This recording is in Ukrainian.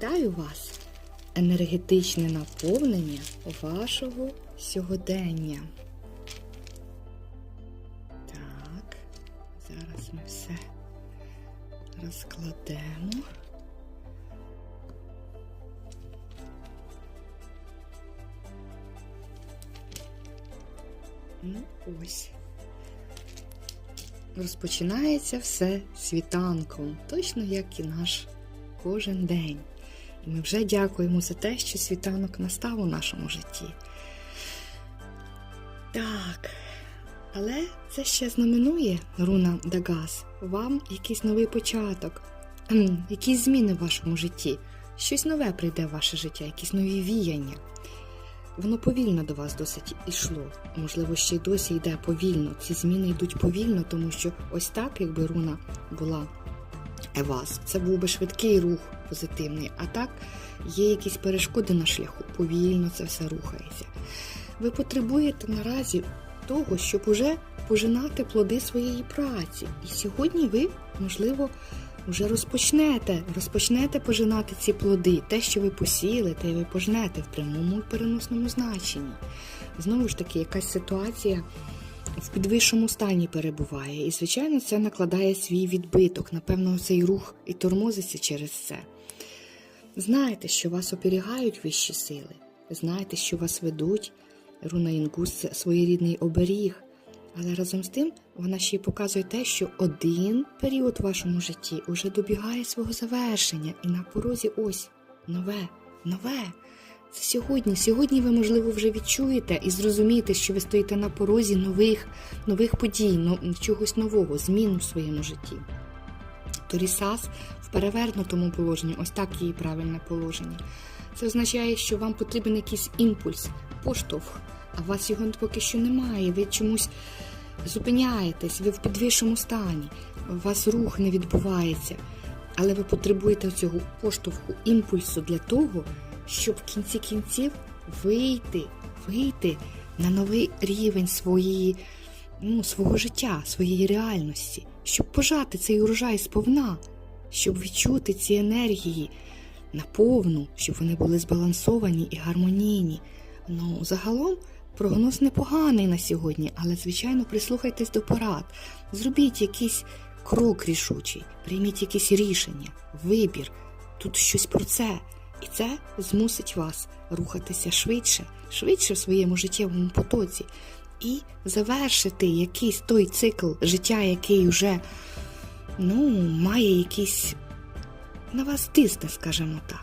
Вітаю вас! Енергетичне наповнення вашого сьогодення. Так, зараз ми все розкладемо. Ну, ось. Розпочинається все світанком, точно як і наш кожен день. Ми вже дякуємо за те, що світанок настав у нашому житті. Так, але це ще знаменує, руна Дагас, вам якийсь новий початок, якісь зміни в вашому житті. Щось нове прийде в ваше життя, якісь нові віяння. Воно повільно до вас досить ішло. Можливо, ще й досі йде повільно. Ці зміни йдуть повільно, тому що ось так, якби руна була вас, це був би швидкий рух позитивний. А так є якісь перешкоди на шляху, повільно це все рухається. Ви потребуєте наразі того, щоб уже пожинати плоди своєї праці. І сьогодні ви, можливо, вже розпочнете, розпочнете пожинати ці плоди. Те, що ви посіяли, те ви пожнете в прямому і переносному значенні. Знову ж таки, якась ситуація в підвищому стані перебуває. І, звичайно, це накладає свій відбиток. Напевно, цей рух і тормозиться через це. Знаєте, що вас оберігають вищі сили. Знаєте, що вас ведуть. Руна Інгус це своєрідний оберіг. Але разом з тим вона ще й показує те, що один період в вашому житті уже добігає свого завершення, і на порозі ось нове, нове. Сьогодні. Сьогодні ви, можливо, вже відчуєте і зрозумієте, що ви стоїте на порозі нових, нових подій, но, чогось нового, змін у своєму житті. Торісас в перевернутому положенні, ось так її правильне положення. Це означає, що вам потрібен якийсь імпульс, поштовх, а у вас його поки що немає. Ви чомусь зупиняєтесь, ви в підвищому стані, у вас рух не відбувається, але ви потребуєте цього поштовху, імпульсу для того, щоб в кінці кінців вийти, вийти на новий рівень своєї, ну, свого життя, своєї реальності, щоб пожати цей урожай сповна, щоб відчути ці енергії наповну, щоб вони були збалансовані і гармонійні. Ну, загалом прогноз непоганий на сьогодні, але, звичайно, прислухайтесь до порад. Зробіть якийсь крок рішучий, прийміть якесь рішення, вибір. Тут щось про це. І це змусить вас рухатися швидше, швидше в своєму життєвому потоці і завершити якийсь той цикл життя, який вже ну, має якийсь на вас тисне, скажімо так.